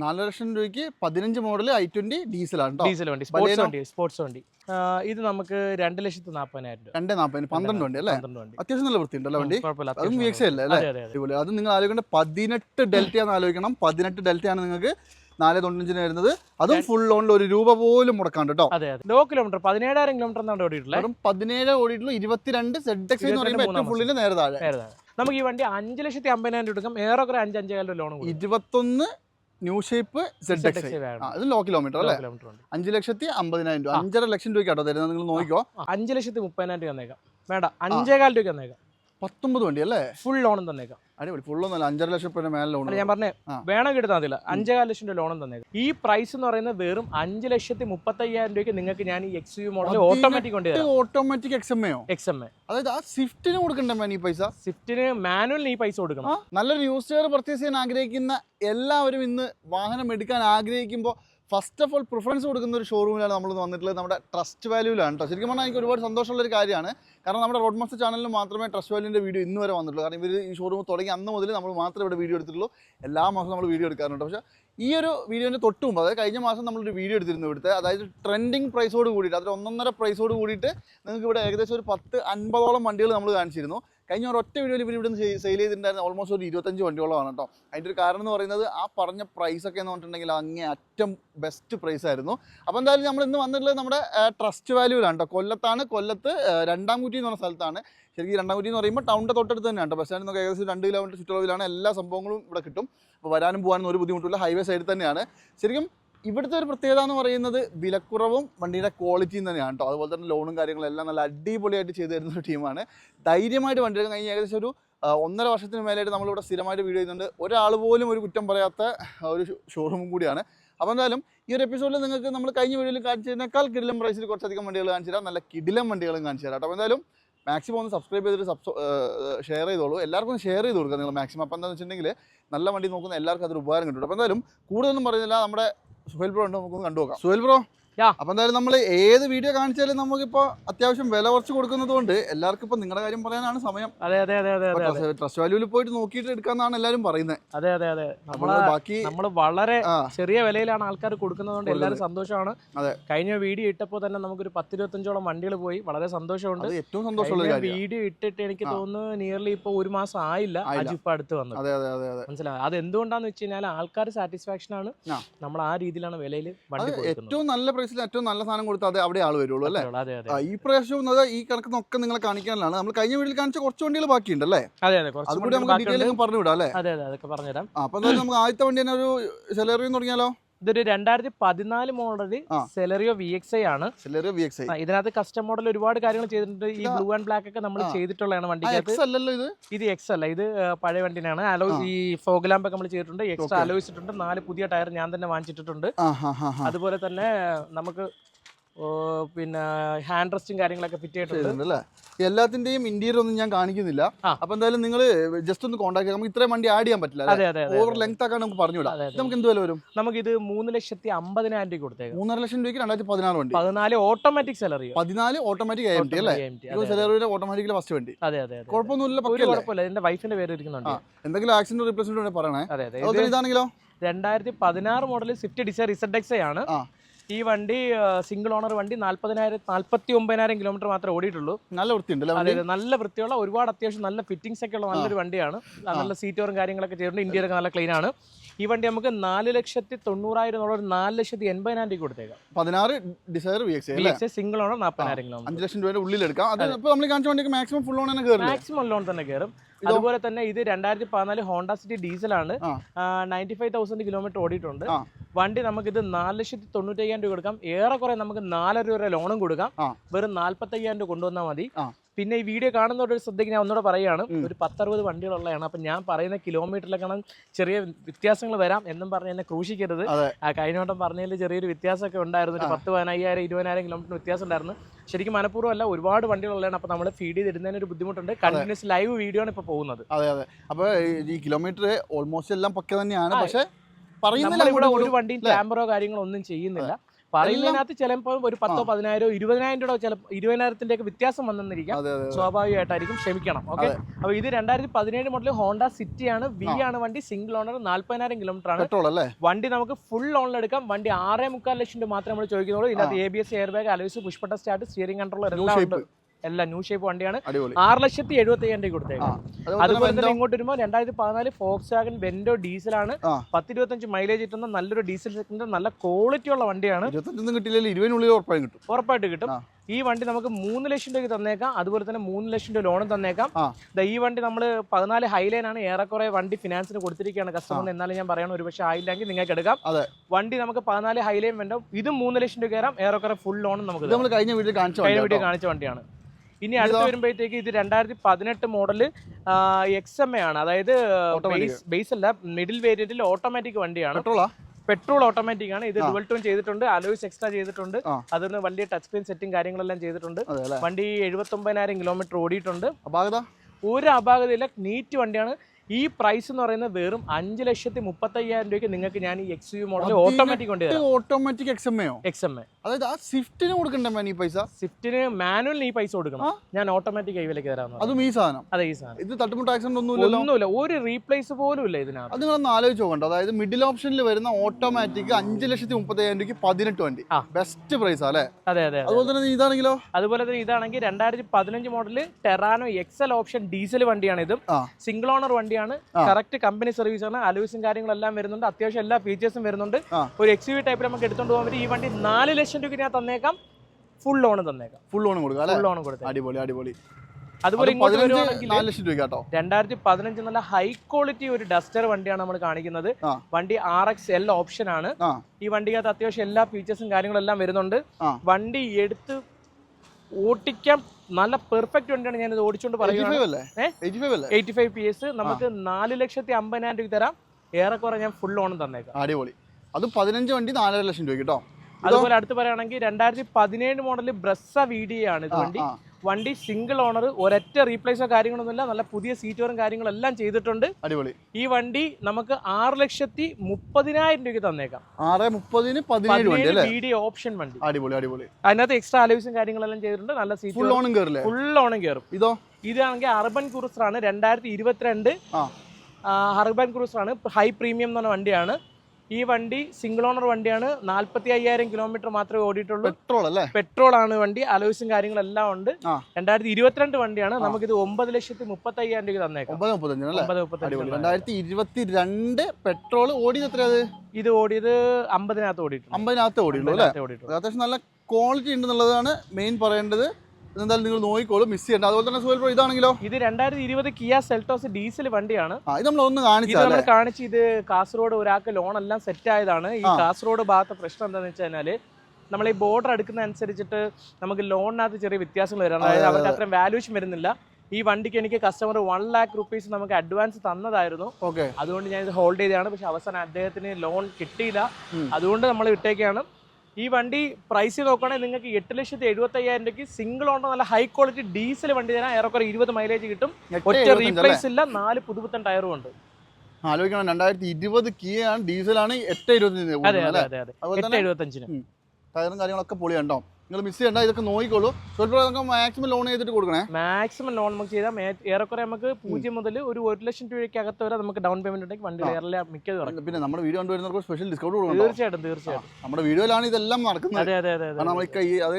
നാല് ലക്ഷം രൂപയ്ക്ക് പതിനഞ്ച് മോഡൽ ഐ ട്വന്റി ഡീസലാണ് ആണ് ഡീസൽ വണ്ടി സ്പോർട്സ് വണ്ടി സ്പോർട്സ് വണ്ടി. ഇത് നമുക്ക് രണ്ട് ലക്ഷത്തി നാൽപ്പതിനായിരം രൂപ. രണ്ടേ നാൽപ്പതിന് പന്ത്രണ്ട് വണ്ടി അല്ലേ? അത്യാവശ്യം നല്ല വൃത്തിയുണ്ടല്ലോ വണ്ടി? അതും വി എക്സ് അല്ലേ അടിപൊളി. അത് നിങ്ങൾ ആലോചിക്കേണ്ട പതിനെട്ട് ഡെൽറ്റയാന്ന് ആലോചിക്കണം. പതിനെട്ട് ഡെൽറ്റയാണ് നിങ്ങൾക്ക് നാല് തൊണ്ണഞ്ചിന് വരുന്നത്. അതും ഫുൾ ലോണിൽ ഒരു രൂപ പോലും മുടക്കാണ്ട് കേട്ടോ ലോ കിലോമീറ്റർ പതിനേഴായിരം കിലോമീറ്റർ എന്നാണ് ഓടിയിട്ടുള്ളത് പതിനേഴ് ഓടിയിട്ടുള്ള. ഇരുപത്തിരണ്ട് സെഡ് എക്സ് എന്ന് പറയുമ്പോൾ ഏറ്റവും ഫുള്ളിന് നേരെ താഴെ. നമുക്ക് ഈ വണ്ടി അഞ്ച് ലക്ഷത്തി അമ്പതിനായിരം രൂപ എടുക്കാം. ഏറെക്കുറെ അഞ്ച് അഞ്ചേകാൽ രൂപ ലോൺ ഇരുപത്തൊന്ന് ന്യൂ ഷേപ്പ് സെഡ് എക്സ് അത് ലോ കിലോമീറ്റർ അല്ലേ? അഞ്ച് ലക്ഷത്തി അമ്പതിനായിരം രൂപ. അഞ്ചര ലക്ഷം രൂപയ്ക്കാട്ടോ കേട്ടോ തരുന്നത് നിങ്ങൾ നോക്കിക്കോ. അഞ്ച് ലക്ഷത്തി മുപ്പതിനായിരം രൂപ തന്നേക്കാം. വേണ്ട അഞ്ചേകാൽ രൂപ തന്നേക്കാം. പത്തൊമ്പത് വണ്ടി അല്ലേ? ഫുൾ ലോണും തന്നേക്കാം. അടിപൊളി. ഫുള്ളൊന്നുമല്ല അഞ്ചര ലക്ഷം രൂപ മേലെ ലോൺ ഞാൻ പറഞ്ഞേ വേണമെങ്കിൽ എടുത്താൽ മതില്ല അഞ്ചേകാൽ ലക്ഷം രൂപ ലോണും തന്നേക്കാം. ഈ പ്രൈസ് എന്ന് പറയുന്നത് വെറും അഞ്ച് ലക്ഷത്തി മുപ്പത്തയ്യായിരം രൂപയ്ക്ക് നിങ്ങൾക്ക് ഞാൻ ഈ എക്സ് യു മോഡൽ ഓട്ടോമാറ്റിക് കൊണ്ട് ഓട്ടോമാറ്റിക് എക്സ് എം എയോ എക്സ് എം എ അതായത് ആ സ്വിഫ്റ്റിന് കൊടുക്കണ്ടേ മാൻ ഈ പൈസ? സ്വിഫ്റ്റിന് മാനുവലിന് ഈ പൈസ കൊടുക്കണം. നല്ലൊരു യൂസ് കാർ പർച്ചേസ് ചെയ്യാൻ ആഗ്രഹിക്കുന്ന എല്ലാവരും ഇന്ന് വാഹനം എടുക്കാൻ ആഗ്രഹിക്കുമ്പോൾ ഫസ്റ്റ് ഓഫ് ഓൾ പ്രിഫറൻസ് കൊടുക്കുന്ന ഒരു ഷോറൂമിലാണ് നമ്മൾ വന്നിട്ടുള്ളത്. നമ്മുടെ ട്രസ്റ്റ് വാല്യൂലാണ് കേട്ടോ ശരിക്കും പറഞ്ഞാൽ എനിക്ക് ഒരുപാട് സന്തോഷമുള്ള ഒരു കാര്യമാണ്. കാരണം നമ്മുടെ റോഡ് മാസ്റ്റർ ചാനലിൽ മാത്രമേ ട്രസ്റ്റ് വാല്യൂവിന്റെ വീഡിയോ ഇന്ന് വരെ വന്നിട്ടുള്ളൂ. കാരണം ഇവർ ഈ ഷോറൂം തുടങ്ങി അന്ന് മുതൽ നമ്മൾ മാത്രമേ ഇവിടെ വീഡിയോ എടുത്തിട്ടുള്ളൂ. എല്ലാ മാസവും നമ്മൾ വീഡിയോ എടുക്കാറുണ്ട്. പക്ഷേ ഈ ഒരു വീഡിയോന്റെ തൊട്ട് മുമ്പ് അതായത് കഴിഞ്ഞ മാസം നമ്മളൊരു വീഡിയോ എടുത്തിരുന്നു ഇവിടുത്തെ അതായത് ട്രെൻഡിങ് പ്രൈസോട് കൂടിയിട്ട് അതിൽ ഒന്നൊന്നര പ്രൈസോട് കൂടിയിട്ട് നിങ്ങൾക്ക് ഇവിടെ ഏകദേശം ഒരു പത്ത് അൻപതോളം വണ്ടികൾ നമ്മൾ കാണിച്ചിരുന്നു. കഴിഞ്ഞ ഒറ്റ വീഡിയോയിൽ ഇവർ ഇവിടുന്ന് സെയിൽ ചെയ്തിട്ടുണ്ടായിരുന്ന ഓൾമോസ്റ്റ് ഒരു ഇരുപത്തഞ്ച് വണ്ടികളാണ് കേട്ടോ. അതിന്റെ ഒരു കാരണം എന്ന് പറയുന്നത് ആ പറഞ്ഞ പ്രൈസൊക്കെ എന്ന് പറഞ്ഞിട്ടുണ്ടെങ്കിൽ അങ്ങേ അറ്റം ബെസ്റ്റ് പ്രൈസ് ആയിരുന്നു. അപ്പോൾ എന്തായാലും നമ്മൾ ഇന്ന് വന്നിട്ടുള്ളത് നമ്മുടെ ട്രസ്റ്റ് വാല്യൂലാണ് കേട്ടോ. കൊല്ലത്താണ് കൊല്ലത്ത് രണ്ടാം രണ്ടാംകുറ്റി എന്ന് പറഞ്ഞ സ്ഥലത്താണ്. ശരിക്കും രണ്ടാംകുറ്റി എന്ന് പറയുമ്പോൾ ടൗണിന്റെ തൊട്ടടുത്ത് തന്നെയാണ് ബസ് നിന്നൊക്കെ ഏകദേശം രണ്ട് കിലോമീറ്റർ ചുറ്റളവിലാണ്. എല്ലാ സംഭവങ്ങളും ഇവിടെ കിട്ടും. അപ്പോൾ വരാനും പോകാനും ഒരു ബുദ്ധിമുട്ടില്ല ഹൈവേ സൈഡിൽ തന്നെയാണ്. ശരിക്കും ഇവിടുത്തെ ഒരു പ്രത്യേകത എന്ന് പറയുന്നത് വിലക്കുറവും വണ്ടിയുടെ ക്വാളിറ്റിയും തന്നെയാണ് കേട്ടോ. അതുപോലെ തന്നെ ലോണും കാര്യങ്ങളും എല്ലാം നല്ല അടിപൊളിയായിട്ട് ചെയ്തു തരുന്ന ഒരു ടീമാണ് ധൈര്യമായിട്ട് വണ്ടി എടുക്കാൻ ഏകദേശം ഒരു ഒന്നര വർഷത്തിന് മേലായിട്ട് നമ്മളിവിടെ സ്ഥിരമായിട്ട് വീഡിയോ ചെയ്യുന്നുണ്ട്. ഒരാൾ പോലും ഒരു കുറ്റം പറയാത്ത ഒരു ഷോറൂമും കൂടിയാണ്. അപ്പോൾ എന്തായാലും ഈ ഒരു എപ്പിസോഡിൽ നിങ്ങൾക്ക് നമ്മൾ കഴിഞ്ഞ വീഡിയോയിൽ കാണിച്ചതിനേക്കാൾ കിടിലം പ്രൈസിൽ കുറച്ചധികം വണ്ടികൾ കാണിച്ചു തരാം. നല്ല കിടിലം വണ്ടികളും കാണിച്ചു തരാം അപ്പോൾ എന്തായാലും മാക്സിമം ഒന്ന് സബ്സ്ക്രൈബ് ചെയ്തിട്ട് സബ്സ് ഷെയർ ചെയ്തോളൂ. എല്ലാവർക്കും ഷെയർ ചെയ്ത് കൊടുക്കുക നിങ്ങൾ മാക്സിമം അപ്പം എന്താണെന്ന് വെച്ചിട്ടുണ്ടെങ്കിൽ നല്ല വണ്ടി നോക്കുന്ന എല്ലാവർക്കും അതൊരു ഉപകാരം കിട്ടും അപ്പോൾ എന്തായാലും കൂടുതലൊന്നും പറയുന്നില്ല. നമ്മുടെ സുഹേൽ ബ്രോ ഉണ്ട്? നമുക്കൊന്ന് കണ്ടു നോക്കാം സുഹേൽ ബ്രോ യാ. അപ്പോൾ എന്തായാലും നമ്മൾ ഏത് വീഡിയോ കാണിച്ചാലും നമുക്കിപ്പോ അത്യാവശ്യം വില കുറച്ച് കൊടുക്കുന്നത് കൊണ്ട് എല്ലാവർക്കും ഇപ്പൊ നിങ്ങളുടെ കാര്യം പറയാനാണ് സമയം. അതെ അതെ അതെ അതെ ട്രസ്റ്റ് വാല്യൂവിൽ പോയിട്ട് നോക്കിയിട്ട് എടുക്കാന്നാണ് എല്ലാരും പറയുന്നത് അതെ അതെ അതെ. നമ്മൾ ബാക്കി നമ്മൾ വളരെ ചെറിയ വിലയിലാണ് ആൾക്കാർ കൊടുക്കുന്നതുകൊണ്ട് എല്ലാവരും സന്തോഷമാണ്. അതെ. കഴിഞ്ഞ വീഡിയോ ഇട്ടപ്പോൾ തന്നെ നമുക്കൊരു പത്തിരുപത്തഞ്ചോളം വണ്ടികൾ പോയി. വളരെ സന്തോഷമുണ്ട്. ഏറ്റവും സന്തോഷമുള്ള വീഡിയോ ഇട്ടിട്ട് എനിക്ക്. തോന്നുന്നു നിയർലി ഇപ്പൊ ഒരു മാസം ആയില്ല. അജു ഇപ്പൊ അടുത്ത് വന്നത് അതെ അതെ അതെ അതെ. മനസ്സിലായി? അത് എന്തുകൊണ്ടാന്ന് വെച്ച് കഴിഞ്ഞാൽ ആൾക്കാർ സാറ്റിസ്ഫാക്ഷൻ ആണ്. നമ്മൾ ആ രീതിയിലാണ് വിലയിൽ വണ്ടി ഏറ്റവും നല്ല പ്രൈസിൽ ഏറ്റവും നല്ല സാധനം കൊടുത്താൽ അതെ അവിടെ ആൾ വരുള്ളൂ അല്ലേ? ഈ പ്രാവശ്യം ഈ കണക്ക് നോക്കെ ഈ കണക്കുന്നൊക്കെ നിങ്ങളെ കാണിക്കാനാണ് നമ്മൾ കഴിഞ്ഞ വീട്ടിൽ കാണിച്ച കുറച്ച് വണ്ടികൾ ബാക്കിയുണ്ട് അല്ലേ അതുകൂടി നമുക്ക്. ഡീറ്റെയിൽ പറഞ്ഞു വിടാം അല്ലേ? അപ്പൊ നമുക്ക് ആദ്യത്തെ വണ്ടി തന്നെ ഒരു സെലറിയും തുടങ്ങിയാലോ? ഇതൊരു രണ്ടായിരത്തി പതിനാല് model Celerio V X I ആണ്. സെലറിയോ വി എക്സ് ഐ ഇതിനകത്ത് കസ്റ്റം മോഡൽ ഒരുപാട് കാര്യങ്ങൾ ചെയ്തിട്ടുണ്ട്. ഈ ബ്ലൂ ആൻഡ് ബ്ലാക്ക് ഒക്കെ നമ്മൾ ചെയ്തിട്ടുള്ളതാണ് വണ്ടിക്കകത്ത്. അല്ലല്ലോ ഇത്? എക്സ് അല്ല ഇത് പഴയ വണ്ടിനാണ്. അലോ ഈ ഫോഗ് ലാമ്പ് ഒക്കെ നമ്മൾ ചെയ്തിട്ടുണ്ട്. എക്സ്ട്രാ അലോയിച്ചിട്ടുണ്ട് നാല് പുതിയ ടയർ ഞാൻ തന്നെ വാങ്ങിച്ചിട്ടുണ്ട് അതുപോലെ തന്നെ നമുക്ക് പിന്നെ ഹാൻഡ് റെസ്റ്റും കാര്യങ്ങളൊക്കെ ഫിറ്റ് ചെയ്തിട്ടുണ്ട്. അല്ലേ എല്ലാത്തിന്റെയും ഇന്റീരിയർ ഒന്നും ഞാൻ കാണിക്കുന്നില്ല. അപ്പൊ എന്തായാലും നിങ്ങൾ ജസ്റ്റ് ഒന്ന് കോൺടാക്ട് നമുക്ക് ഇത്രയും വണ്ടി ആഡ് ചെയ്യാൻ പറ്റില്ല ഓവർ ലെങ്ത് ആക്കാൻ നമുക്ക് പറഞ്ഞു വിടാം നമുക്ക് എന്ത് വില വരും? ഇത് മൂന്ന് ലക്ഷത്തി അമ്പതിനായിരം രൂപ കൊടുത്തേക്കാം. മൂന്നര ലക്ഷം രൂപയ്ക്ക് രണ്ടായിരത്തി പതിനാറ് വണ്ടി. പതിനാല് ഓട്ടോമാറ്റിക് സാലറി പതിനാല് ഓട്ടോമാറ്റിക് ഐ എം ടി അല്ലേ? സാലറിയുടെ ഓട്ടോമാറ്റിക്കലി ഫസ്റ്റ് വണ്ടി. അതെ അതെ കുഴപ്പമൊന്നുമില്ല കുഴപ്പമില്ല. എന്റെ വൈഫിന്റെ പേര് ഇരിക്കുന്നുണ്ട് എന്തെങ്കിലും ആക്സിഡന്റ് റീപ്ലേസ്മെന്റ് പറയണേ. അതെ അതെ. അതുപോലെ ഇതാണെങ്കിലോ? രണ്ടായിരത്തി പതിനാറ് model Swift Dzire Z X ആണ്. ഈ വണ്ടി സിംഗിൾ ഓണർ വണ്ടി നാല്പതിനായിരം നാല്പത്തി ഒമ്പതിനായിരം കിലോമീറ്റർ മാത്രമേ ഓടിയിട്ടുള്ളൂ. നല്ല വൃത്തിയുണ്ട് അതെ നല്ല വൃത്തിയുള്ള ഒരുപാട് അത്യാവശ്യം നല്ല ഫിറ്റിംഗ്സ് ഒക്കെ ഉള്ള നല്ലൊരു വണ്ടിയാണ്. നല്ല സീറ്റോറും കാര്യങ്ങളൊക്കെ ചെയ്തിട്ടുണ്ട്. ഇന്ത്യയിലൊക്കെ നല്ല ക്ലീൻ ആണ്. ഈ വണ്ടി നമുക്ക് നാല് ലക്ഷത്തി തൊണ്ണൂറായിരം എന്നുള്ള ഒരു നാല് ലക്ഷത്തി എൺപതിനായിരം രൂപ കൊടുത്തേക്കാം. പതിനാറ് ഡിസൈർ വി എക്സ് അല്ലേ? സിംഗിൾ ഓണർ നാൽപ്പതിനായിരം കിലോമീറ്റർ അഞ്ച് ലക്ഷം രൂപയുടെ ഉള്ളിൽ എടുക്കാം അത്. നമ്മൾ കാണിച്ച വണ്ടിക്ക് മാക്സിമം ഫുൾ ലോൺ തന്നെ കയറും മാക്സിമം ലോൺ തന്നെ കയറും അതുപോലെ തന്നെ ഇത് രണ്ടായിരത്തി പതിനാല് ഹോണ്ട സിറ്റി ഡീസലാണ്. നയന്റി ഫൈവ് തൗസൻഡ് കിലോമീറ്റർ ഓടിയിട്ടുണ്ട്. വണ്ടി നമുക്കിത് നാല് ലക്ഷത്തി തൊണ്ണൂറ്റയ്യായിരം രൂപ കൊടുക്കാം. ഏറെക്കുറെ നമുക്ക് നാലര രൂപ ലോണും കൊടുക്കാം. വെറും നാല്പത്തയ്യായിരം രൂപ കൊണ്ടുവന്നാൽ മതി. പിന്നെ ഈ വീഡിയോ കാണുന്നവരുടെ ഒരു ശ്രദ്ധയ്ക്ക് ഞാൻ ഒന്നുകൂടെ പറയുകയാണ്. ഒരു പത്തറുപത് വണ്ടികളുള്ളതാണ്. അപ്പം ഞാൻ പറയുന്ന കിലോമീറ്ററിലൊക്കെ ചെറിയ വ്യത്യാസങ്ങൾ വരാം എന്നും പറഞ്ഞ് എന്നെ ക്രൂശിക്കരുത്. ആ കഴിഞ്ഞ വട്ടം പറഞ്ഞതിൽ ചെറിയൊരു വ്യത്യാസമൊക്കെ ഉണ്ടായിരുന്നു. ഒരു. പത്ത് പതിനയ്യായിരം ഇരുപതിനായിരം കിലോമീറ്റർ വ്യത്യാസം ഉണ്ടായിരുന്നു ശരിക്കും മനഃപൂർവമല്ല ഒരുപാട് വണ്ടികളുള്ളതാണ്. അപ്പോൾ നമ്മൾ ഫീഡ് ചെയ്തിടുന്നതിന് ഒരു ബുദ്ധിമുട്ടുണ്ട്. കണ്ടിന്യൂസ് ലൈവ് വീഡിയോ ആണ് ഇപ്പോൾ പോകുന്നത്. അതെ അതെ. അപ്പോൾ ഈ കിലോമീറ്റർ ഓൾമോസ്റ്റ് എല്ലാം പക്ക തന്നെയാണ്. പക്ഷെ പറയുന്നില്ല ഇവിടെ ഒരു വണ്ടി വണ്ടിയും? ക്യാമറോ കാര്യങ്ങളോ ഒന്നും ചെയ്യുന്നില്ല. പറയുന്നതിനകത്ത് ചിലപ്പോൾ ഒരു പത്തോ പതിനായിരോ ഇരുപതിനായിരം രൂപ ചിലപ്പോൾ ഇരുപതിനായിരത്തിന്റെ ഒക്കെ വ്യത്യാസം വന്നിരിക്കാം. സ്വാഭാവികമായിട്ടായിരിക്കും. ക്ഷമിക്കണം ഓക്കെ? അപ്പൊ ഇത് രണ്ടായിരത്തി പതിനേഴ് മോഡൽ ഹോണ്ട സിറ്റി ആണ് വി ആണ് വണ്ടി സിംഗിൾ ഓണർ നാല്പതിനായിരം കിലോമീറ്റർ ആണ്. വണ്ടി നമുക്ക് ഫുൾ ഓണിൽ എടുക്കാം. വണ്ടി ആറേ മുക്കാൽ ലക്ഷം രൂപ മാത്രമേ നമ്മൾ ചോദിക്കുന്നുള്ളൂ. ഇതിനകത്ത് A B S air bag alloys push button start steering New എല്ലാം ഉണ്ട്. എല്ലാം ന്യൂ ഷേപ്പ് വണ്ടിയാണ്. ആറ് ലക്ഷത്തി എഴുപത്തി അയ്യായിരം രൂപ കൊടുത്തേക്കാം അതുപോലെ തന്നെ ഇങ്ങോട്ട് വരുമ്പോൾ രണ്ടായിരത്തി പതിനാല് ഫോക്സ് വാഗൻ വെൻഡോ ഡീസലാണ്. പത്തിരുപത്തഞ്ച് മൈലേജ് കിട്ടുന്ന നല്ലൊരു ഡീസൽ സെഗ്മെന്റ് നല്ല ക്വാളിറ്റി ഉള്ള വണ്ടിയാണ്. ഇരുപത്തഞ്ചൊന്നും കിട്ടിയില്ലെങ്കിൽ ഇരുപതിനുള്ളിൽ ഉറപ്പായും കിട്ടും. ഉറപ്പായിട്ട് കിട്ടും. ഈ വണ്ടി നമുക്ക് മൂന്ന് ലക്ഷം രൂപയ്ക്ക് തന്നേക്കാം. അതുപോലെ തന്നെ മൂന്ന് ലക്ഷം രൂപ ലോണും തന്നേക്കാം. ഈ വണ്ടി നമ്മൾ പതിനാല് ഹൈലൈൻ ആണ് ഏറെക്കുറെ വണ്ടി ഫിനാൻസിന് കൊടുത്തിരിക്കുകയാണ് കസ്റ്റമർ എന്നാലും ഞാൻ പറയണം ഒരു പക്ഷേ ആയില്ലെങ്കിൽ നിങ്ങൾക്ക് എടുക്കാം. വണ്ടി നമുക്ക് പതിനാല് ഹൈലൈൻ വേണ്ട ഇതും മൂന്ന് ലക്ഷം രൂപ കയറാം ഏറെക്കുറെ ഫുൾ ലോണും നമുക്ക് കഴിഞ്ഞ വീട്ടിൽ കാണിച്ച വണ്ടിയാണ്. ഇനി അടുത്ത് വരുമ്പോഴത്തേക്ക് ഇത് രണ്ടായിരത്തി പതിനെട്ട് മോഡൽ എക്സ് എം എ ആണ്. അതായത് ബേസ് അല്ല മിഡിൽ വേരിയന്റിൽ ഓട്ടോമാറ്റിക് വണ്ടിയാണ്. പെട്രോൾ ഓട്ടോമാറ്റിക് ആണ്. ഇത് ഡുവൽ ടൂൺ ചെയ്തിട്ടുണ്ട്. അലോയ്സ് എക്സ്ട്രാ ചെയ്തിട്ടുണ്ട്. അതിന് വണ്ടി ടച്ച് സ്ക്രീൻ സെറ്റിംഗ് കാര്യങ്ങളെല്ലാം ചെയ്തിട്ടുണ്ട്. വണ്ടി എഴുപത്തി ഒമ്പതിനായിരം കിലോമീറ്റർ ഓടിയിട്ടുണ്ട്. അപാകത? ഒരു അപാകതയില്ല. നീറ്റ് വണ്ടിയാണ്. ഈ പ്രൈസ് എന്ന് പറയുന്നത് വെറും അഞ്ച് ലക്ഷത്തി മുപ്പത്തി അയ്യായിരം രൂപയ്ക്ക് നിങ്ങൾക്ക് ഞാൻ ഈ എക്സ് യു മോഡൽ ഓട്ടോമാറ്റിക് കൊണ്ട് automatic X M X M A അതായത് ആ സ്വിഫ്റ്റിന് കൊടുക്കണ്ടേ മാൻ ഈ പൈസ? സ്വിഫ്റ്റിന് മാനുവലിന് ഈ പൈസ കൊടുക്കണം. ഞാൻ ഓട്ടോമാറ്റിക് കൈവിലേക്ക് തരാം. അതും ഈ സാധനം? അതെ ഈ സാധനം. ഇത് തട്ടുമുട്ട് ആക്സിഡന്റ് ഒന്നുമില്ല ഒന്നുമില്ല. ഒരു റീപ്ലേസ് പോലും ഇല്ല ഇതിനകത്ത്. അത് നിങ്ങളൊന്ന് ആലോചിച്ച് നോക്കണ്ട. അതായത് മിഡിൽ ഓപ്ഷനിൽ വരുന്ന ഓട്ടോമാറ്റിക് അഞ്ച് ലക്ഷത്തി മുപ്പത്തയ്യായിരം രൂപയ്ക്ക് പതിനെട്ട് വണ്ടി. ബെസ്റ്റ് പ്രൈസ് അല്ലേ? അതെ അതെ അതെ. അതുപോലെ തന്നെ ഇതാണെങ്കിലോ? അതുപോലെ തന്നെ ഇതാണെങ്കിൽ രണ്ടായിരത്തി പതിനഞ്ച് model Terrano XL option diesel വണ്ടിയാണ് ഇതും. സിംഗിൾ ഓണർ വണ്ടിയാണ്. കറക്റ്റ് കമ്പനി സർവീസ് ആണ്. അലോയ്സും കാര്യങ്ങളെല്ലാം വരുന്നുണ്ട്. അത്യാവശ്യം എല്ലാ ഫീച്ചേഴ്സും വരുന്നുണ്ട്. ഒരു എക്സ് ടൈപ്പിൽ നമുക്ക് എടുത്തുകൊണ്ട് പോകാൻ പറ്റും. ഈ വണ്ടി നാല് ലക്ഷം രൂപയ്ക്ക് ഞാൻ തന്നേക്കാം. ഫുൾ ലോൺ തന്നേക്കാം. ഫുൾ ലോൺ കൊടുക്കാം ഫുൾ ലോൺ കൊടുക്കാം അടിപൊളി അടിപൊളി. അതുപോലെ ലക്ഷം രൂപ രണ്ടായിരത്തി പതിനഞ്ച് നല്ല ഹൈ ക്വാളിറ്റി ഒരു ഡസ്റ്റർ വണ്ടിയാണ് നമ്മൾ കാണിക്കുന്നത്. വണ്ടി ആർ എക്സ് എൽ ഓപ്ഷൻ ആണ്. ഈ വണ്ടിക്കകത്ത് അത്യാവശ്യം എല്ലാ ഫീച്ചേഴ്സും കാര്യങ്ങളും എല്ലാം വരുന്നുണ്ട്. വണ്ടി എടുത്ത് ഓടിക്കാൻ നല്ല പെർഫെക്റ്റ് വണ്ടിയാണ് ഞാൻ ഇത് ഓടിച്ചുകൊണ്ട് പറയുന്നത് എയ്റ്റി ഫൈവ് പി എസ് നമുക്ക് നാല് ലക്ഷത്തി അമ്പതിനായിരം രൂപ തരാം. ഏറെക്കുറെ ഞാൻ ഫുൾ ഓൺ തന്നേക്കാം. അടിപൊളി. അത് പതിനഞ്ച് വണ്ടി നാലര ലക്ഷം രൂപ കേട്ടോ അതുപോലെ അടുത്ത് പറയുകയാണെങ്കിൽ രണ്ടായിരത്തി പതിനേഴ് മോഡൽ ബ്രസ്സ വി ഡി ആണ് ഇത് വണ്ടി. വണ്ടി സിംഗിൾ ഓണർ ഒരൊറ്റ റീപ്ലേസോ കാര്യങ്ങളൊന്നുമില്ല. നല്ല പുതിയ സീറ്റോറും കാര്യങ്ങളെല്ലാം ചെയ്തിട്ടുണ്ട്. അടിപൊളി. ഈ വണ്ടി നമുക്ക് ആറ് ലക്ഷത്തി മുപ്പതിനായിരം രൂപയ്ക്ക് തന്നേക്കാം. ആറ് മുപ്പതിന് പതിനേഴ് ഓപ്ഷൻ വണ്ടി. അടിപൊളി അടിപൊളി. അതിനകത്ത് എക്സ്ട്രാ അലവീസും കാര്യങ്ങളെല്ലാം ചെയ്തിട്ടുണ്ട്. നല്ല സീറ്റ് ഫുൾ ഓണും കയറില്ലേ ഫുൾ ഓണും കയറും ഇതോ? ഇതാണെങ്കിൽ അർബൻ ക്രൂസർ ആണ്. രണ്ടായിരത്തി ഇരുപത്തിരണ്ട് അർബൻ ക്രൂസർ ആണ്. ഹൈ പ്രീമിയം എന്ന് പറഞ്ഞ വണ്ടിയാണ്. ഈ വണ്ടി സിംഗിൾ ഓണർ വണ്ടിയാണ്. നാല്പത്തി അയ്യായിരം കിലോമീറ്റർ മാത്രമേ ഓടിയിട്ടുള്ളൂ. പെട്രോൾ അല്ലേ? പെട്രോൾ ആണ് വണ്ടി. അലോയ്സും കാര്യങ്ങളെല്ലാം ഉണ്ട്. രണ്ടായിരത്തി ഇരുപത്തിരണ്ട് വണ്ടിയാണ്. നമുക്കിത് ഒമ്പത് ലക്ഷത്തി മുപ്പത്തി അയ്യായിരം രൂപ തന്നേക്കാം പെട്രോൾ ഓടിയത് എത്രയത് ഇത് ഓടിയത് അമ്പതിനകത്ത് ഓടിയിട്ടുണ്ട്. അമ്പതിനകത്ത് ഓടിയിട്ടുണ്ട് അത് അത്യാവശ്യം നല്ല ക്വാളിറ്റി ഉണ്ടെന്നുള്ളതാണ് മെയിൻ പറയേണ്ടത്. എന്തായാലും നിങ്ങൾ നോക്കിക്കോളും മിസ് ചെയ്യണ്ട. അതുപോലെ തന്നെ സുഹേൽ ബ്രോ ഇതാണെങ്കിലോ? ഇത് രണ്ടായിരത്തി ഇരുപത് കിയ സെൽട്ടോസ് ഡീസൽ വണ്ടിയാണ്. ഇത് നമ്മൾ ഒന്ന് കാണിച്ചു കാണിച്ച് ഇത് കാസർഗോഡ് ഒരാൾക്ക് ലോൺ എല്ലാം സെറ്റ് ആയതാണ്. ഈ. കാസർഗോഡ് ഭാഗത്തെ പ്രശ്നം എന്താണെന്ന് വെച്ച് കഴിഞ്ഞാൽ നമ്മൾ ഈ ബോർഡർ എടുക്കുന്ന അനുസരിച്ചിട്ട് നമുക്ക് ലോണിനകത്ത് ചെറിയ വ്യത്യാസങ്ങൾ വരാം അതായത് അവർക്ക് അത്രയും വാല്യൂഷൻ വരുന്നില്ല. ഈ വണ്ടിക്ക് എനിക്ക് കസ്റ്റമർ വൺ ലാക്ക് റുപ്പീസ് നമുക്ക് അഡ്വാൻസ് തന്നതായിരുന്നു. ഓക്കെ അതുകൊണ്ട് ഞാൻ ഇത് ഹോൾഡ് ചെയ്തതാണ്. പക്ഷെ അവസാനം അദ്ദേഹത്തിന് ലോൺ കിട്ടിയില്ല. അതുകൊണ്ട് നമ്മൾ വിട്ടേക്കാണ്. ഈ വണ്ടി പ്രൈസ് നോക്കുകയാണെങ്കിൽ നിങ്ങൾക്ക് എട്ട് ലക്ഷത്തി എഴുപത്തി അയ്യായിരം രൂപയ്ക്ക് സിംഗിൾ ഓണർ നല്ല ഹൈ ക്വാളിറ്റി ഡീസൽ വണ്ടി തന്നെ ഏറെക്കുറെ ഇരുപത് മൈലേജ് കിട്ടും. ഒറ്റ റീപ്ലേസ് ഇല്ല നാല് പുതുപുത്തൻ ടയറും ഉണ്ട്. ആലോചിക്കണം. രണ്ടായിരത്തി ഇരുപത് കിയാണ് ഡീസലാണ് എട്ട് ഇരുപത്തി അതെ അതെ അതെ എട്ട് എഴുപത്തഞ്ചിന്. ടയറും കാര്യങ്ങളൊക്കെ പൊളിയുണ്ടോ നിങ്ങൾ മിസ് ചെയ്യണ്ട ഇതൊക്കെ നോക്കിക്കോളൂ. നമുക്ക് മാക്സിമം ലോൺ ചെയ്തിട്ട് കൊടുക്കണേ. മാക്സിമം ലോൺ നമുക്ക് ചെയ്താൽ ഏറെക്കുറെ നമുക്ക് പൂജ്യം മുതൽ ഒരു ഒരു ലക്ഷം രൂപയ്ക്ക് അകത്ത് വരെ നമുക്ക് ഡൗൺ പേയ്മെന്റ് ഉണ്ടെങ്കിൽ വണ്ടി വേറെ മിക്കത് ഇറക്കും പിന്നെ നമ്മുടെ വീഡിയോ കണ്ടുവരുന്നവർക്ക് സ്പെഷ്യൽ ഡിസ്കൗണ്ട് കൊടുക്കണ്ടോ തീർച്ചയായിട്ടും തീർച്ചയായിട്ടും. നമ്മുടെ വീഡിയോയിലാണ് ഇതെല്ലാം നടക്കുന്നത്. അതെ അതെ അതെ നമ്മൾ ഈ അത്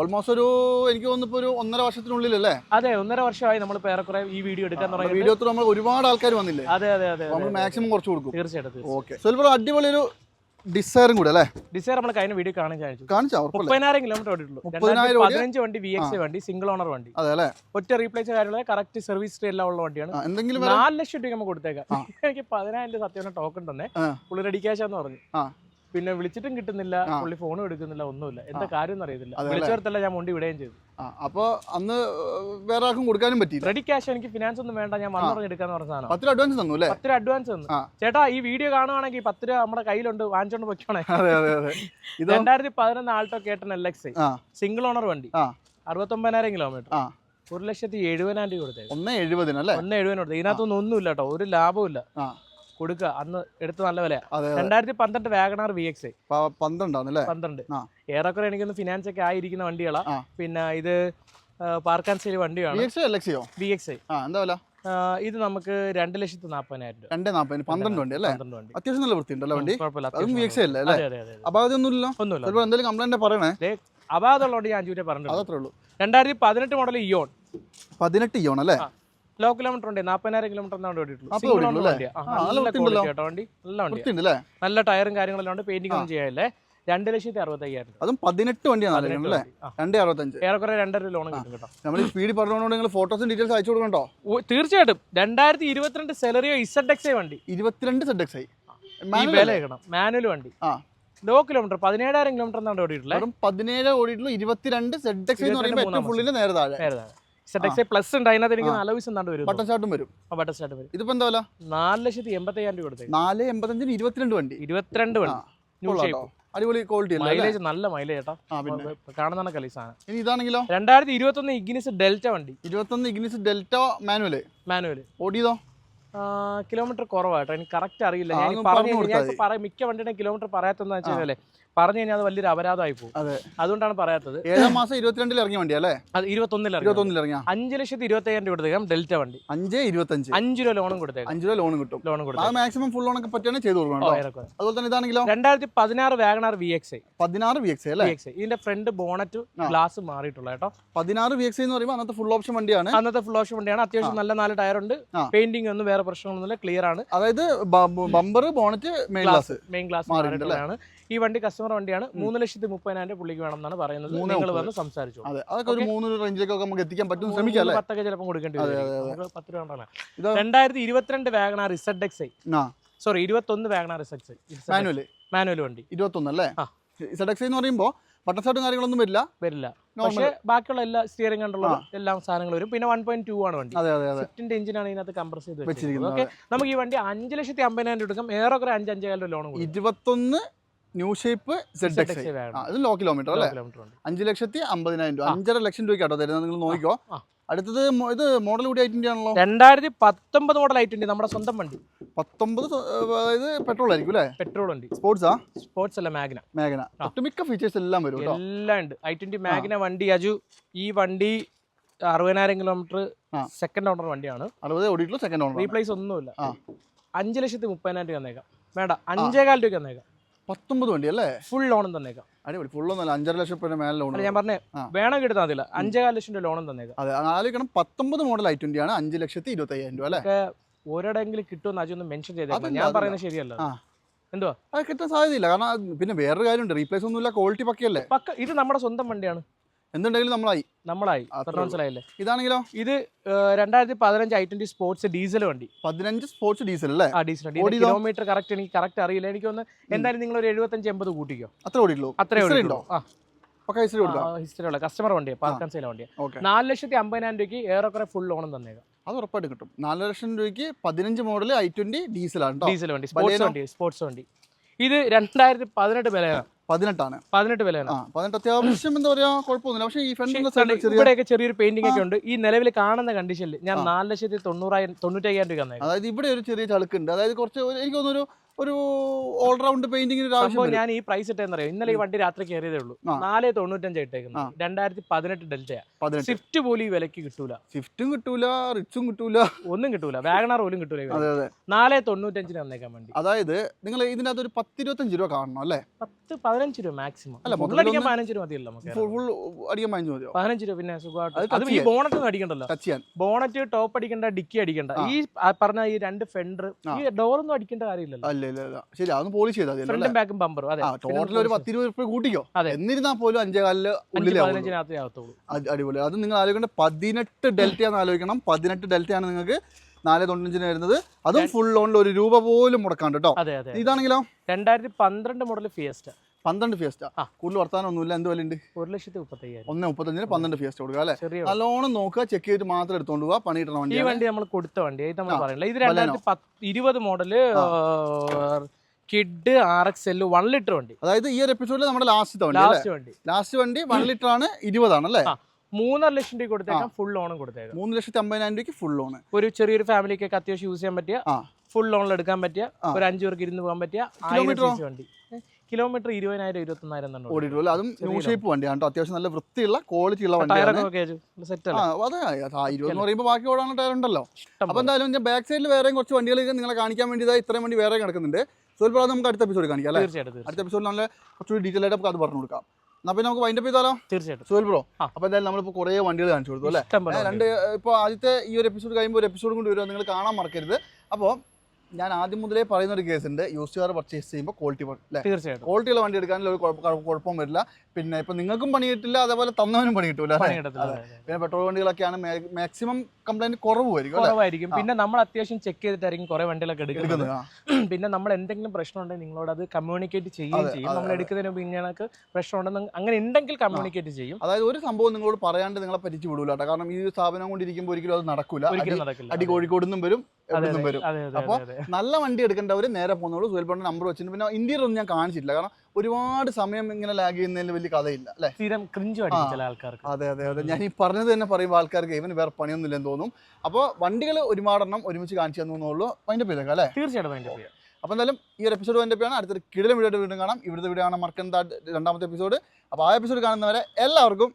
ഓൾമോസ്റ്റ് ഒരു എനിക്ക് തോന്നുന്നു ഒരു ഒന്നര വർഷത്തിനുള്ളിൽ അല്ലേ? അതെ ഒന്നര വർഷമായി നമ്മൾ ഏറെക്കുറെ ഈ വീഡിയോ എടുക്കാൻ തുടങ്ങിയിട്ട്. വീഡിയോ നമ്മൾ ഒരുപാട് ആൾക്കാർ വന്നില്ലേ? അതെ അതെ അതെ നമ്മൾ മാക്സിമം കുറച്ച് കൊടുക്കും. തീർച്ചയായിട്ടും തീർച്ചയായിട്ടും. ഓക്കെ. സ്വൽപ്പം അടിപൊളി ഒരു ഡിസയറും കൂടെ അല്ലേ? ഡിസൈർ നമ്മൾ കഴിഞ്ഞ വീഡിയോ കാണാൻ കാണിച്ചു. കാണിച്ചോ മുപ്പതിനായിരം കിലോമീറ്റർ ഓടിയിട്ടുള്ളൂ. മുപ്പതിനായിരം പതിനഞ്ച് വണ്ടി വി എക്സ് വണ്ടി സിംഗിൾ ഓണർ വണ്ടി. അതെ അല്ലേ? ഒറ്റ റീപ്ലേസ് കാര്യമുള്ള കറക്റ്റ് സർവീസ് എല്ലാം ഉള്ള വണ്ടിയാണ്. എന്തെങ്കിലും നാല് ലക്ഷം രൂപ നമ്മൾ കൊടുത്തേക്കാം. എനിക്ക് പതിനായിരം രൂപ സത്യം ടോക്കൺ തന്നെ. പുള്ളി റെഡി ക്യാഷാന്ന് പറഞ്ഞു. പിന്നെ വിളിച്ചിട്ടും കിട്ടുന്നില്ല. പുള്ളി ഫോണും എടുക്കുന്നില്ല ഒന്നുമില്ല. എന്താ കാര്യം എന്ന് അറിയത്തില്ല. അതെ വിളിച്ചവർത്തല്ല ഞാൻ വണ്ടി വിടുകയും ചെയ്തു. അപ്പൊ അന്ന് വേറെ ആർക്കും കൊടുക്കാനും പറ്റില്ല റെഡി ക്യാഷ് എനിക്ക് ഫിനാൻസ് ഒന്നും വേണ്ട ഞാൻ വന്നു പറഞ്ഞ് സാധനം. പത്ത് അഡ്വാൻസ് തന്നു അല്ലേ? പത്ത് അഡ്വാൻസ് തന്നു. ചേട്ടാ ഈ വീഡിയോ കാണുവാണെങ്കിൽ പത്ത് രൂപ നമ്മുടെ കയ്യിലുണ്ട് വാങ്ങിച്ചോണ്ട് പൊയ്ക്കോണേ. അതെ അതെ അതെ. ഇതോ രണ്ടായിരത്തി പതിനൊന്ന് Alto K ten LX single owner വണ്ടി. അറുപത്തൊമ്പതിനായിരം കിലോമീറ്റർ ഒരു ലക്ഷത്തി എഴുപതിനായിരം രൂപ കൊടുത്തേ ഒന്ന് എഴുപതിനല്ലേ ഒന്ന് എഴുപതിന് കൊടുത്തേ. ഇതിനകത്തൊന്നും ഒന്നുമില്ല കേട്ടോ. ഒരു ലാഭവും ഇല്ല ആ. കൊടുക്കുക. അന്ന് എടുത്ത് നല്ല വില രണ്ടായിരത്തി പന്ത്രണ്ട് വാഗണാർ വി എക്സ് പന്ത്രണ്ട്. ഏറെക്കുറെ എനിക്കൊന്ന് ഫിനാൻസ് ഒക്കെ ആയിരിക്കുന്ന വണ്ടികളാ. പിന്നെ ഇത് പാർക്ക് ആൻഡ് സെയിൽ വണ്ടിയാണ് വി എക്സ് ഇത് നമുക്ക് രണ്ട് ലക്ഷത്തി നാൽപ്പതിനായിരം രൂപ. രണ്ട് നാൽപ്പതിന് പന്ത്രണ്ട് വണ്ടി അല്ലേ? അത്യാവശ്യം നല്ല വൃത്തിയുണ്ടല്ലേ വണ്ടി? അതും വി എക്സ് അല്ലേ ഒന്നുമില്ല. എന്തെങ്കിലും കംപ്ലൈന്റ് പറയണേ? ഞാൻ അഞ്ചൂരെ പറഞ്ഞു അതത്രേ ഉള്ളൂ. രണ്ടായിരത്തി പതിനെട്ട് മോഡൽ ഇയോൺ പതിനെട്ട് ഇയോൺ അല്ലേ. ലോ കിലോമീറ്റർ ഉണ്ട് നാൽപ്പതിനായിരം കിലോമീറ്റർ എന്നാണ് ഓടിയിട്ടുള്ളൂ. ആ, നല്ല വണ്ടി. നല്ല ടയറും കാര്യങ്ങളെല്ലാം ഉണ്ട്. പെയിന്റിംഗ് ഒന്നും ചെയ്യാല്ലേ രണ്ട് ലക്ഷത്തി അറുപത്തയ്യായിരം അതും പതിനെട്ട് വണ്ടിയാണ്. രണ്ട് അറുപത്തഞ്ച്. ഏറെക്കുറെ രണ്ടര ലോൺ കിട്ടും കേട്ടോ. നമ്മൾ ഈ സ്പീഡ് പറഞ്ഞുകൊണ്ട് നിങ്ങൾ ഫോട്ടോസും ഡീറ്റെയിൽസ് അയച്ചു കൊടുക്കണ്ടോ? തീർച്ചയായിട്ടും. രണ്ടായിരത്തി ഇരുപത്തിരണ്ട് സെലറിയോ ഇസഡ് എക്സ് വണ്ടി. ഇരുപത്തിരണ്ട് സെഡ് എക്സ് ഐ മാനുവൽ വണ്ടി. ആ. ലോ കിലോമീറ്റർ പതിനേഴായിരം കിലോമീറ്റർ എന്നാണ് ഓടിയിട്ടുള്ളത് പതിനേഴ് ഓടിയിട്ടുള്ള ഇരുപത്തിരണ്ട് സെഡ് എക്സ് എന്ന് പറയുമ്പോൾ മൂന്നാം ഫുള്ളിന് നേരെ താഴെ. പ്ലസ് ഉണ്ട് അതിനകത്ത് എനിക്ക് വരും ബട്ടൺ ഷാട്ടും വരും. ബട്ടർ സ്റ്റാർട്ട് വരും. ഇതിപ്പോ എന്താ വില? നാല് ലക്ഷത്തി എൺപത്തയ്യായിരം രൂപ കൊടുത്തേക്ക്. നാല് എൺപത്തഞ്ചിന് ഇരുപത്തിരണ്ട് വണ്ടി. ഇരുപത്തിരണ്ട് വണ്ടി. അടിപൊളി ക്വാളിറ്റി? മൈലേജ് നല്ല മൈലേജ് കേട്ടോ. കാണുന്ന കളി സാധനം. ഇനി ഇതാണെങ്കിലോ? രണ്ടായിരത്തി ഇരുപത്തൊന്ന് ഇഗ്നിസ് ഡെൽറ്റ വണ്ടി. ഇരുപത്തൊന്ന് ഇഗ്നിസ് ഡെൽറ്റ മാനുവൽ മാനുവൽ ഓടിയതോ? കിലോമീറ്റർ കുറവാട്ടോ എനിക്ക് കറക്റ്റ് അറിയില്ല. ഞാൻ പറഞ്ഞു മിക്ക വണ്ടിയുടെ കിലോമീറ്റർ പറയാത്തെന്ന് വെച്ച് കഴിഞ്ഞാലേ പറഞ്ഞു കഴിഞ്ഞാൽ അത് വലിയൊരു അപരാധമായി പോകും. അതെ. അതുകൊണ്ടാണ് പറയാത്തത്. ഏഴാം മാസം ഇരുപത്തിരണ്ടിൽ ഇറങ്ങിയ വണ്ടി അല്ലേ? അത് ഇരുപത്തൊന്നിൽ ഇരുപത്തൊന്നിൽ ഇറങ്ങിയ? അഞ്ച് ലക്ഷത്തി ഇരുപത്തി ഏഴ് രൂപ കൊടുത്തേക്കാം ഡെൽറ്റ വണ്ടി. അഞ്ച് ഇരുപത്തഞ്ച്. അഞ്ച് രൂപ ലോണും കൊടുത്തേക്കാം. അഞ്ച് രൂപ ലോൺ കിട്ടും. ലോണും അത് കൊടുത്തേക്കാം മാക്സിമം ഫുൾ ലോണൊക്കെ ഒക്കെ ചെയ്തു കൊടുക്കണം. അതുപോലെ തന്നെ ഇതാണെങ്കിലോ? രണ്ടായിരത്തി പതിനാറ് Wagon R V X I പതിനാറ് വി എക്സ് അല്ലേ? ഇതിന്റെ ഫ്രണ്ട് ബോണറ്റ് ഗ്ലാസ് മാറിയിട്ടുള്ള കേട്ടോ. പതിനാറ് വി എക്സ് എന്ന് പറയുമ്പോൾ അന്നത്തെ ഫുൾ ഓപ്ഷൻ വണ്ടിയാണ്. അന്നത്തെ ഫുൾ ഓപ്ഷൻ വണ്ടിയാണ്. അത്യാവശ്യം നല്ല നാല് ടയർ ഉണ്ട്. പെയിന്റിംഗ് ഒന്നും വേറെ പ്രശ്നങ്ങളൊന്നുമില്ല. ക്ലിയർ ആണ്. അതായത് bumper bonnet main glass main glass മാറിയിട്ടുള്ളതാണ്. ഈ വണ്ടി കസ്റ്റമർ വണ്ടിയാണ്. മൂന്ന് ലക്ഷത്തി മുപ്പതിനായിരം രൂപ പുള്ളിക്ക് വേണം എന്നാണ് പറയുന്നത് നിങ്ങൾ. വന്ന് സംസാരിച്ചു അതെ അതൊക്കെ ഒരു മൂന്ന് റേഞ്ചിലേക്കൊക്കെ നമുക്ക് എത്തിക്കാൻ പറ്റും ശ്രമിക്കാം അല്ലേ? പത്തൊക്കെ ചിലപ്പോൾ കൊടുക്കേണ്ടി വരും. പത്ത് രൂപ? രണ്ടായിരത്തി ഇരുപത്തിരണ്ട് Wagon R Z X I. Sorry ഇരുപത്തൊന്ന് Wagon R Z X manual manual വണ്ടി. ഇരുപത്തൊന്ന് അല്ലേ? ഇസഡ് സെഡ് എക്സ് എന്ന് പറയുമ്പോൾ ബട്ടൺ ഷർട്ടും കാര്യങ്ങളൊന്നും വരില്ല? വരില്ല. പക്ഷേ ബാക്കിയുള്ള എല്ലാ സ്റ്റിയറിംഗ് കണ്ടുള്ള എല്ലാ സാധനങ്ങളും വരും. പിന്നെ വൺ പോയിന്റ് ടു ആണ് വണ്ടി. അതെ എഞ്ചിനാണ് ഇതിനകത്ത് കംപ്രസ് ചെയ്ത് വെച്ചിരിക്കുന്നത്, ഓക്കെ നമുക്ക് ഈ വണ്ടി അഞ്ച് ലക്ഷത്തി അമ്പതിനായിരം രൂപ എടുക്കാം ഏറെക്കുറെ അഞ്ച് അഞ്ചേകാലം ലോൺ ഇരുപത്തൊന്ന് ന്യൂ ഷേപ്പ് സെഡ് എക്സ് അത് ലോ കിലോമീറ്റർ അല്ലേ? അഞ്ച് ലക്ഷത്തി അമ്പതിനായിരം രൂപ. അഞ്ചര ലക്ഷം രൂപയ്ക്കാട്ടോ തരുന്നത്. നിങ്ങൾ നോക്കിക്കോ. അടുത്തത് ഇത് മോഡൽ കൂടി ആയിട്ടിന്റെ ആണല്ലോ. രണ്ടായിരത്തി പത്തൊമ്പത് മോഡൽ ആയിട്ടുണ്ട് നമ്മുടെ സ്വന്തം വണ്ടി. പത്തൊമ്പത് അതായത് പെട്രോൾ ആയിരിക്കും അല്ലേ? പെട്രോൾ വണ്ടി. സ്പോർട്സാ സ്പോർട്സ് അല്ല മാഗ്ന മാഗ്ന. ഒട്ടുമിക്ക ഫീച്ചേഴ്സ് എല്ലാം വരും കേട്ടോ എല്ലാം ഉണ്ട്. ഐ ട്വന്റി മാഗ്ന വണ്ടി അജു. ഈ വണ്ടി അറുപതിനായിരം കിലോമീറ്റർ സെക്കൻഡ് ഓണർ വണ്ടിയാണ്. അറുപത് ഓടിയിട്ടുള്ള സെക്കൻഡ് ഓണർ റീപ്ലേസ് ഒന്നുമില്ല. അഞ്ച് ലക്ഷത്തി മുപ്പതിനായിരം രൂപ തന്നേക്കാം. വേണ്ട അഞ്ചേകാൽ രൂപ തന്നേക്കാം. പത്തൊമ്പത് വണ്ടി അല്ലേ? ഫുൾ ലോണും തന്നേക്കാം. അടിപൊളി. ഫുള്ളൊന്നല്ല അഞ്ചര ലക്ഷം രൂപ മേലെ ലോൺ ഞാൻ പറഞ്ഞേ വേണം വേണമെങ്കിൽ എടുത്താൽ മതില്ല അഞ്ചേകാൽ ലക്ഷം രൂപ ലോണും തന്നേക്കാം. അതെ ആലോചിക്കണം. പത്തൊമ്പത് മോഡൽ ഐ ട്വന്റി ആണ് അഞ്ച് ലക്ഷത്തി ഇരുപത്തി അയ്യായിരം രൂപ അല്ലേ? ഒരിടെങ്കിലും കിട്ടുമെന്ന് അജി ഒന്ന് മെൻഷൻ ചെയ്തേക്കാം. ഞാൻ അതില്ല. പറയുന്നത് ശരിയല്ല. എന്തുവാ? അത് കിട്ടാൻ സാധ്യതയില്ല. കാരണം പിന്നെ വേറൊരു കാര്യമുണ്ട്. റീപ്ലേസ് ഒന്നുമില്ല ക്വാളിറ്റി പക്കയല്ലേ? പക്ക ഇത് നമ്മുടെ സ്വന്തം വണ്ടിയാണ്. എന്തുണ്ടെങ്കിലും നമ്മളായി. നമ്മളായി. മനസ്സിലായില്ലേ ഇതാണെങ്കിലോ? ഇത് രണ്ടായിരത്തി പതിനഞ്ച് ഐ ട്വന്റി സ്പോർട്സ് ഡീസൽ വണ്ടി. പതിനഞ്ച് സ്പോർട്സ് ഡീസൽ അല്ലേ? ആ ഡീസൽ കിലോമീറ്റർ കറക്റ്റ് എനിക്ക് കറക്റ്റ് അറിയില്ല. എനിക്ക് ഒന്ന് എന്തായാലും നിങ്ങൾ ഒരു എഴുപത്തഞ്ച് എൺപത് കൂട്ടിക്കോ. അത്ര ഓടിയുള്ളൂ അത്രേ ഉള്ളൂ ഉണ്ടോ? ഹിസ്റ്ററി ഉള്ള കസ്റ്റമർ വണ്ടിയാണ് പാർക്ക് ആൻഡ് സെയിൽ വണ്ടിയാണ് നാല് ലക്ഷത്തി അമ്പതിനായിരം രൂപയ്ക്ക് ഏറെക്കുറെ ഫുൾ ഓണം തന്നേക്കാം. അത് ഉറപ്പായിട്ട് കിട്ടും. നാല് ലക്ഷം രൂപയ്ക്ക് പതിനഞ്ച് മോഡൽ ഐ ട്വന്റി ഡീസലാണ് ഡീസൽ വണ്ടി സ്പോർട്സ് വണ്ടി സ്പോർട്സ് വണ്ടി. ഇത് രണ്ടായിരത്തി പതിനെട്ട് വിലയാണ്. പതിനെട്ടാണ്. പതിനെട്ട് വിലയാണ്. ആ പതിനെട്ട് അത്യാവശ്യം എന്താ പറയാ കുഴപ്പമൊന്നുമില്ല. പക്ഷേ ഈ ഫ്രണ്ട് ചെറിയ ഇവിടെയൊക്കെ ചെറിയൊരു പെയിന്റിംഗ് ഒക്കെ ഉണ്ട്. ഈ നിലവിൽ കാണുന്ന കണ്ടീഷനിൽ ഞാൻ നാല് ലക്ഷത്തി തൊണ്ണൂറായിരം തൊണ്ണൂറ്റയ്യായിരം രൂപ തന്നെ അതായത് ഇവിടെ ഒരു ചെറിയ ചളുക്കുണ്ട്. അതായത് കുറച്ച് എനിക്ക് തോന്നുന്നു ഒരു ഓൾറൗണ്ട് പെയിന്റിംഗിന് ഒരു ആവശ്യം ഞാൻ ഈ പ്രൈസ് ഇട്ടെന്നറിയോ? ഇന്നലെ ഈ വണ്ടി രാത്രി കയറിയതേ ഉള്ളൂ. നാല് തൊണ്ണൂറ്റഞ്ച് ഇട്ടേക്കുന്നത് രണ്ടായിരത്തി പതിനെട്ട് ഡെൽറ്റയാ. സ്വിഫ്റ്റ് പോലും ഈ വിലക്ക് കിട്ടൂല. സ്വിഫ്റ്റും കിട്ടൂല റിച്ചും കിട്ടൂല. ഒന്നും കിട്ടൂല. വാഗണാർ പോലും കിട്ടൂല നാല് തൊണ്ണൂറ്റഞ്ചിന് വന്നേക്കാൻ വേണ്ടി. അതായത് നിങ്ങൾ ഇതിനകത്ത് ഒരു പത്തിരുപത്തഞ്ച് രൂപ കാണണം അല്ലേ? പത്ത് പതിനഞ്ച് രൂപ മാക്സിമം അല്ല, ഫുൾ മൊത്തത്തിൽ അടിക്കാൻ പതിനഞ്ച് രൂപ മതിയല്ലോ നമുക്ക് ഫുൾ ഫുൾ അടിക്കാൻ വാങ്ങിച്ചു മതിയോ? പതിനഞ്ച് രൂപ പിന്നെ സുഖമായിട്ട്. അത് ഈ ബോണറ്റ് ഒന്നും അടിക്കണ്ടല്ലോ. ബോണറ്റ് ടോപ്പ് അടിക്കണ്ട ഡിക്കി അടിക്കണ്ട. ഈ പറഞ്ഞ ഈ രണ്ട് ഫെൻഡർ ആ. ഈ ഡോറൊന്നും അടിക്കേണ്ട കാര്യമില്ലല്ലോ. അല്ല ഇല്ല ഇല്ല. ശരി അതൊന്ന് പോളിഷ് ചെയ്താൽ ഫ്രണ്ടും ബാക്കും ബമ്പറും അതെ. ടോട്ടൽ ഒരു പത്തിരുപത് രൂപ കൂട്ടിക്കോ? അതെ. എന്നിരുന്നാൽ പോലും അഞ്ചേ കാലിൽ അഞ്ച് ഉള്ളിലാവും പതിനഞ്ചിനകത്തേ ആകത്തുള്ളൂ അടിപൊളി. അത് നിങ്ങൾ ആലോചിക്കേണ്ട. പതിനെട്ട് ഡെൽറ്റയാന്ന് ആലോചിക്കണം. പതിനെട്ട് ഡെൽറ്റയാണ് നിങ്ങൾക്ക് നാല് തൊണ്ണൂറ്റഞ്ചിന് വരുന്നത്. അതും ഫുൾ ലോണിൽ ഒരു രൂപ പോലും മുടക്കാണ്ട് കേട്ടോ. ഇതാണെങ്കിലോ? രണ്ടായിരത്തി പന്ത്രണ്ട് മോഡൽ ഫിയസ്റ്റ പന്ത്രണ്ട് ഫിയസ്റ്റ. ആ. കൂടുതൽ വർത്താനം ഒന്നുമില്ല എന്ത് വിലയുണ്ട്? ഒരു ലക്ഷത്തി മുപ്പത്തയ്യായിരം. ഒന്ന് മുപ്പത്തഞ്ചിന് പന്ത്രണ്ട് ഫിയസ്റ്റ കൊടുക്കുക അല്ലേ? നല്ലോണം നോക്കുക ചെക്ക് ചെയ്തിട്ട് മാത്രം എടുത്തോണ്ട് പോവാ പണി കിട്ടണ ഈ വണ്ടി വണ്ടി നമ്മൾ കൊടുത്ത വണ്ടി ഇത് നമ്മൾ പറയണില്ല ഇത് രണ്ടായിരത്തി ഇരുപത് model Kwid R X L one litre വണ്ടി. അതായത് ഈ ഒരു എപ്പിസോഡിൽ നമ്മുടെ ലാസ്റ്റ് വണ്ടി ലാസ്റ്റ് വണ്ടി. ലാസ്റ്റ് വണ്ടി വൺ ലിറ്റർ ആണ് ഇരുപതാണ് അല്ലേ. മൂന്നര ലക്ഷം രൂപ കൊടുത്തേക്കാം ഫുൾ ലോണും കൊടുത്തേക്കാം. മൂന്ന് ലക്ഷത്തി അമ്പതിനായിരം രൂപയ്ക്ക് ഫുൾ ലോൺ ഒരു ചെറിയൊരു ഫാമിലിക്കൊക്കെ അത്യാവശ്യം യൂസ് ചെയ്യാൻ പറ്റിയ ഫുൾ ലോണിൽ എടുക്കാൻ പറ്റിയ ഒരു അഞ്ചു പേർക്ക് ഇരുന്ന് പോകാൻ പറ്റിയ ആയിരം വണ്ടി. കിലോമീറ്റർ ഇരുപതിനായിരം ഇരുപത്തൊന്നായിരം തന്നെ. ഓടിയിട്ടുള്ളൂ. അതും ന്യൂ ഷേപ്പ് വണ്ടിയാണ് കേട്ടോ അത്യാവശ്യം നല്ല വൃത്തിയുള്ള ക്വാളിറ്റി ഉള്ള വണ്ടിയാണ്. അതെ. ഇരുപത് എന്ന് പറയുമ്പോൾ ബാക്കി ഓടാനുള്ള ടയർ ഉണ്ടല്ലോ. അപ്പൊ അപ്പോൾ എന്തായാലും ഞാൻ ബാക്ക് സൈഡിൽ വേറെയും കുറച്ച് വണ്ടികൾ നിങ്ങളെ കാണിക്കാൻ വേണ്ടി ഇതാ ഇത്രയും വണ്ടി വേറെ കിടക്കുന്നുണ്ട്. സോ ഇപ്പോൾ നമുക്ക് അടുത്ത എപ്പിസോഡ് കാണിക്കാം അല്ലേ. അടുത്ത എപ്പിസോഡിൽ നല്ല കുറച്ചുകൂടി ഡീറ്റെയിൽ ആയിട്ട് നമുക്ക് അത് പറഞ്ഞു കൊടുക്കാം. അപ്പൊ നമുക്ക് വൈൻഡപ്പ് ചെയ്താലോ? തീർച്ചയായിട്ടും. സോയിൽ ബ്രോ അപ്പൊ എന്തായാലും നമ്മളിപ്പോ കുറെ വണ്ടികൾ കാണിച്ചു കൊടുത്തു അല്ലേ? രണ്ട് ഇപ്പൊ ആദ്യത്തെ ഈ ഒരു എപ്പിസോഡ് കഴിയുമ്പോൾ ഒരു എപ്പിസോഡ് കൊണ്ട് വരുമോ നിങ്ങൾ കാണാൻ മറക്കരുത്. അപ്പോൾ ഞാൻ ആദ്യം മുതലേ പറയുന്ന ഒരു കേസ് ഉണ്ട് യൂസ് കാർ പർച്ചേസ് ചെയ്യുമ്പോൾ ക്വാളിറ്റി തീർച്ചയായിട്ടും. ക്വാളിറ്റിയുള്ള വണ്ടി എടുക്കാനുള്ള ഒരു കുഴപ്പം വരില്ല. പിന്നെ ഇപ്പൊ നിങ്ങൾക്കും പണി കിട്ടില്ല അതേപോലെ തന്നവനും പണി കിട്ടൂല. പിന്നെ പെട്രോൾ വണ്ടികളൊക്കെയാണ് മാക്സിമം കംപ്ലൈന്റ് കുറവായിരിക്കും കുറവായിരിക്കും. പിന്നെ നമ്മൾ അത്യാവശ്യം ചെക്ക് ചെയ്തിട്ടായിരിക്കും കുറെ വണ്ടികളൊക്കെ എടുക്കുന്നത്. പിന്നെ നമ്മൾ എന്തെങ്കിലും പ്രശ്നം ഉണ്ടെങ്കിൽ നിങ്ങളോട് അത് കമ്മ്യൂണിക്കേറ്റ് ചെയ്യുകയും ചെയ്യും. നമ്മൾ എടുക്കുന്നതിന് മുമ്പ് ഇങ്ങനെയൊക്കെ പ്രശ്നം ഉണ്ടെന്ന് അങ്ങനെ ഉണ്ടെങ്കിൽ കമ്മ്യൂണിക്കേറ്റ് ചെയ്യും. അതായത് ഒരു സംഭവം നിങ്ങളോട് പറയാണ്ട് നിങ്ങളെ പറ്റിച്ചു വിടൂല കാരണം ഈ ഒരു സ്ഥാപനം കൊണ്ടിരിക്കുമ്പോൾ ഒരിക്കലും അത് നടക്കൂല. അടി- കോഴിക്കോട് നിന്നും വരും എവിടെ വരും. അതെ, അതെ, അപ്പൊ അതെ, അതെ. നല്ല വണ്ടി എടുക്കേണ്ടവർ നേരെ പോകുന്നുള്ളൂ സുഹൽപ്പണ്ട് നമ്പർ വെച്ചിട്ടുണ്ട് പിന്നെ ഇന്ത്യയിലൊന്നും ഞാൻ കാണിച്ചിട്ടില്ല. കാരണം ഒരുപാട് സമയം ഇങ്ങനെ ലാഗ് ചെയ്യുന്നതിൽ വലിയ കഥയില്ല അല്ലേ? സ്ഥിരം ക്രിഞ്ച് ചില ആൾക്കാർക്ക്. അതെ അതെ അതെ. ഞാൻ ഈ പറഞ്ഞത് തന്നെ പറയുമ്പോൾ ആൾക്കാർക്ക് ഇവന് വേറെ പണിയൊന്നും ഇല്ലെന്ന് തോന്നും. അപ്പോൾ വണ്ടികൾ ഒരുപാടെണ്ണം ഒരുമിച്ച് കാണിച്ചു തന്നുള്ളൂ അതിന്റെ പേരൊക്കെ അല്ലേ? തീർച്ചയായിട്ടും അപ്പൊ അപ്പോൾ എന്തായാലും ഈ ഒരു എപ്പിസോഡ് എന്റെ പേരാണ് അടുത്തൊരു കിടിലം വീഡിയോ വീണ്ടും കാണാം. ഇവിടുത്തെ വീഡിയോ ആണ് മറക്കണ്ട രണ്ടാമത്തെ എപ്പിസോഡ് അപ്പോൾ ആ എപ്പിസോഡ് കാണുന്നവരെ എല്ലാവർക്കും